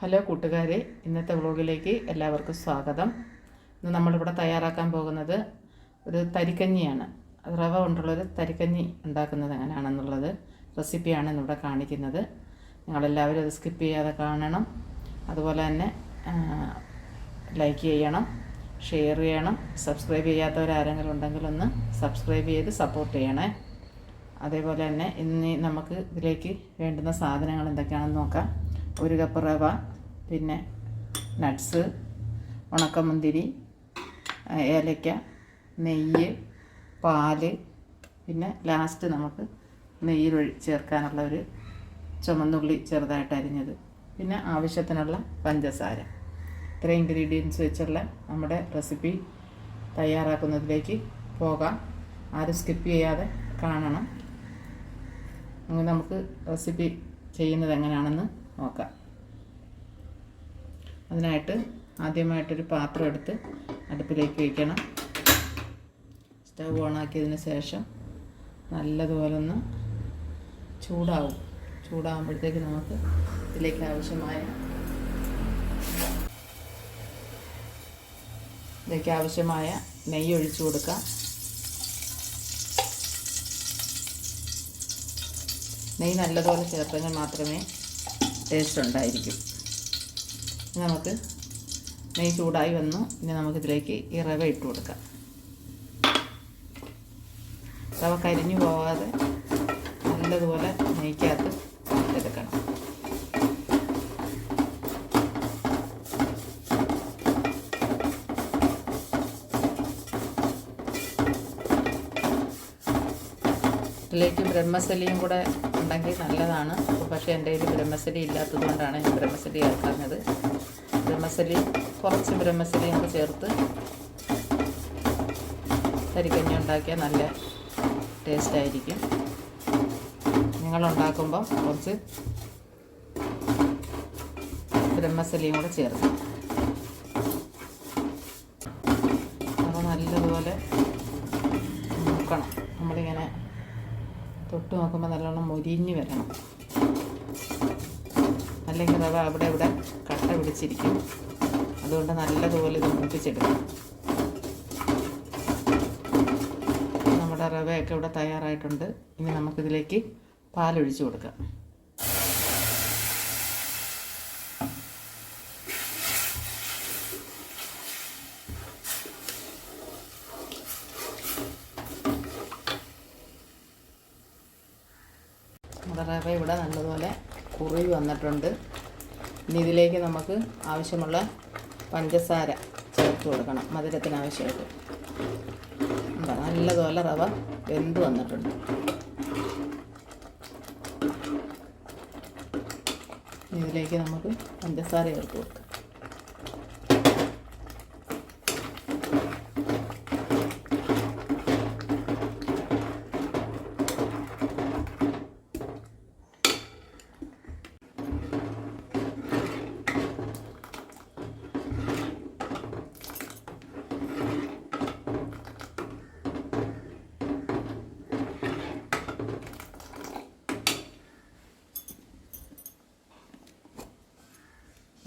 Hello കൂട്ടുകാരെ ഇന്നത്തെ വ്ളോഗിലേക്ക് എല്ലാവർക്കും സ്വാഗതം. ഇന്ന് നമ്മളിവിടെ തയ്യാറാക്കാൻ പോകുന്നത് ഒരു തരിക്കഞ്ഞിയാണ്. റവ കൊണ്ടുള്ളൊരു തരിക്കഞ്ഞി ഉണ്ടാക്കുന്നത് എങ്ങനെയാണെന്നുള്ളത് റെസിപ്പിയാണ് ഇന്നിവിടെ കാണിക്കുന്നത്. നിങ്ങളെല്ലാവരും അത് സ്കിപ്പ് ചെയ്യാതെ കാണണം. അതുപോലെ തന്നെ ലൈക്ക് ചെയ്യണം ഷെയർ ചെയ്യണം. സബ്സ്ക്രൈബ് ചെയ്യാത്തവരാരെങ്കിലും ഉണ്ടെങ്കിൽ ഒന്ന് സബ്സ്ക്രൈബ് ചെയ്ത് സപ്പോർട്ട് ചെയ്യണേ. അതേപോലെ തന്നെ ഇന്ന് നമുക്ക് ഇതിലേക്ക് വേണ്ടുന്ന സാധനങ്ങൾ എന്തൊക്കെയാണെന്ന് നോക്കാം. ഒരു കപ്പ് റവ പിന്നെ നട്ട്സ് ഉണക്കമുന്തിരി ഏലയ്ക്ക നെയ്യ് പാൽ പിന്നെ ലാസ്റ്റ് നമുക്ക് നെയ്യിൽ ചേർക്കാനുള്ള ഒരു ചുമന്നുള്ളി ചെറുതായിട്ട് അരിഞ്ഞത്. പിന്നെ ആവശ്യത്തിനുള്ള പഞ്ചസാര. ഇത്രയും ഇൻഗ്രീഡിയൻസ് വെച്ചുള്ള നമ്മുടെ റെസിപ്പി തയ്യാറാക്കുന്നതിലേക്ക് പോകാം. ആരും സ്കിപ്പ് ചെയ്യാതെ കാണണം. നമുക്ക് റെസിപ്പി ചെയ്യുന്നത് എങ്ങനെയാണെന്ന് നോക്കാം. അതിനായിട്ട് ആദ്യമായിട്ടൊരു പാത്രം എടുത്ത് അടുപ്പിലേക്ക് വയ്ക്കണം. സ്റ്റവ് ഓണാക്കിയതിന് ശേഷം നല്ലതുപോലെ ഒന്ന് ചൂടാവും. ചൂടാകുമ്പോഴത്തേക്ക് നമുക്ക് ഇതിലേക്ക് ആവശ്യമായ ഇതിലേക്ക് ആവശ്യമായ നെയ്യ് ഒഴിച്ചു കൊടുക്കാം. നെയ്യ് നല്ലതുപോലെ ചേർത്തെങ്കിൽ മാത്രമേ ടേസ്റ്റ് ഉണ്ടായിരിക്കും. നമുക്ക് നെയ്യ് ചൂടായി വന്നു. ഇനി നമുക്കിതിലേക്ക് ഈ റവ ഇട്ട് കൊടുക്കാം. റവ കരിഞ്ഞു പോകാതെ നല്ലതുപോലെ നെയ്ക്കകത്ത് എടുക്കണം ഇതിലേക്ക് ബ്രഹ്മസലിയും കൂടെ ഉണ്ടെങ്കിൽ നല്ലതാണ്. പക്ഷേ എന്റെ കയ്യിൽ ബ്രഹ്മസലി ഇല്ലാത്തത് കൊണ്ടാണ് ഞാൻ ബ്രഹ്മസലി ചേർക്കുന്നത് ബ്രഹ്മസലി കുറച്ച് ബ്രഹ്മസലിയും കൂടെ ചേർത്ത് കരിക്കഞ്ഞി ഉണ്ടാക്കിയാൽ നല്ല ടേസ്റ്റായിരിക്കും നിങ്ങളുണ്ടാക്കുമ്പം കുറച്ച് ബ്രഹ്മസലിയും കൂടെ ചേർത്ത്. നല്ലതുപോലെ നോക്കണം. നമ്മളിങ്ങനെ തൊട്ട് നോക്കുമ്പോൾ നല്ലോണം മൊരിഞ്ഞ് വരണം. അല്ലെങ്കിൽ റവ അവിടെ ഇവിടെ കട്ട പിടിച്ചിരിക്കും. അതുകൊണ്ട് നല്ലതുപോലെ ഇത് മൂപ്പിച്ചെടുക്കണം. നമ്മുടെ റവയൊക്കെ ഇവിടെ തയ്യാറായിട്ടുണ്ട്. ഇനി നമുക്കിതിലേക്ക് പാലൊഴിച്ച് കൊടുക്കാം. നമ്മുടെ റവ ഇവിടെ നല്ലതുപോലെ കുറുകി വന്നിട്ടുണ്ട്. ഇനി ഇതിലേക്ക് നമുക്ക് ആവശ്യമുള്ള പഞ്ചസാര ചേർത്ത് കൊടുക്കണം മധുരത്തിന് ആവശ്യമായിട്ട്. എന്താ നല്ലതുപോലെ റവ വെന്ത് വന്നിട്ടുണ്ട്. ഇതിലേക്ക് നമുക്ക് പഞ്ചസാര ചേർത്ത് കൊടുക്കാം.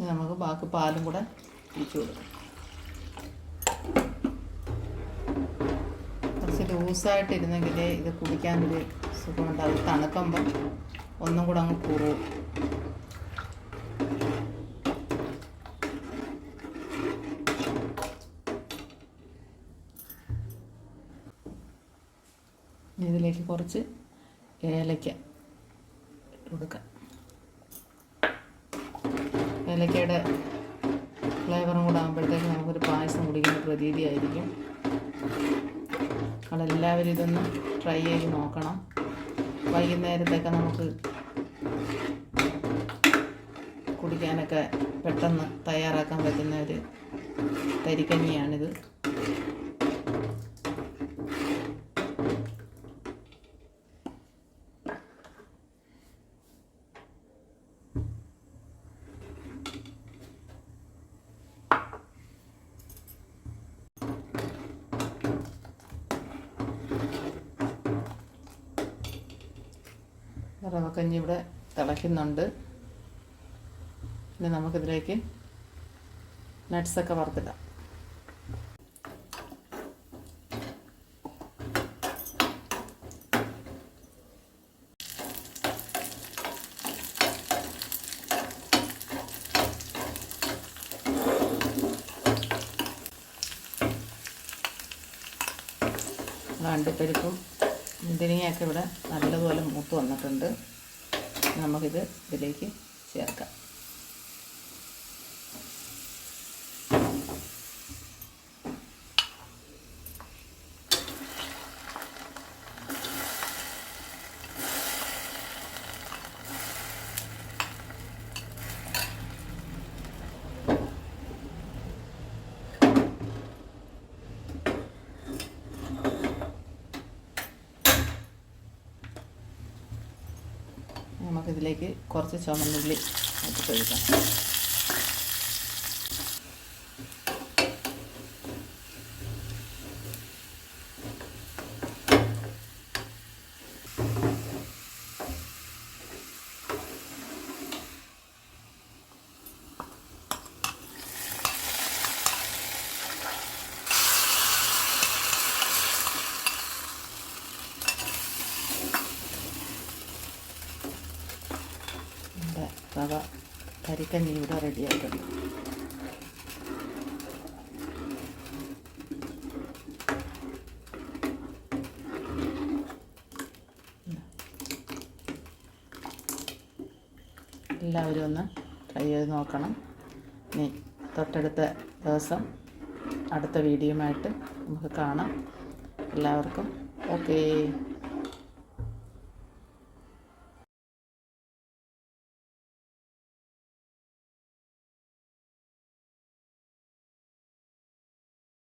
നമുക്ക് ബാക്കി പാലും കൂടെ ഒഴിച്ചു കൊടുക്കാം. കുറച്ച് ലൂസായിട്ടിരുന്നെങ്കിൽ ഇത് കുടിക്കാൻ ഒരു സുഖമുണ്ട് അത് തണുക്കുമ്പം ഒന്നും കൂടെ അങ്ങ് കുറുവും. ഇതിലേക്ക് കുറച്ച് ഏലയ്ക്ക ഇട്ട് കൊടുക്കാം. ഏലക്കയുടെ ഫ്ലേവറും കൂടെ ആകുമ്പോഴത്തേക്ക് നമുക്കൊരു പായസം കുടിക്കുന്ന പ്രതീതിയായിരിക്കും നമ്മളെല്ലാവരും ഇതൊന്ന് ട്രൈ ചെയ്ത് നോക്കണം. വൈകുന്നേരത്തൊക്കെ നമുക്ക് കുടിക്കാനൊക്കെ പെട്ടെന്ന് തയ്യാറാക്കാൻ പറ്റുന്ന ഒരു തരിക്കഞ്ഞിയാണിത്. റവക്കഞ്ഞി ഇവിടെ തിളയ്ക്കുന്നുണ്ട്. ഇനി നമുക്കിതിലേക്ക് നട്ട്സൊക്കെ വറുത്തിടാം. അണ്ടിപ്പരിപ്പും മുന്തിരിങ്ങയൊക്കെ ഇവിടെ നല്ലതുപോലെ മൂത്ത് വന്നിട്ടുണ്ട്. നമുക്കിത് ഇതിലേക്ക് ചേർക്കാം. നമുക്കിതിലേക്ക് കുറച്ച് ചുമന്നുള്ളി ഇട്ട് കഴിക്കാം റവ കരിക്കഞ്ഞി ഇവിടെ റെഡിയായിട്ടുണ്ട് എല്ലാവരും ഒന്ന് ട്രൈ ചെയ്ത് നോക്കണം. ഇനി തൊട്ടടുത്ത ദിവസം അടുത്ത വീഡിയോയുമായിട്ട് നമുക്ക് കാണാം. എല്ലാവർക്കും ഓക്കേ.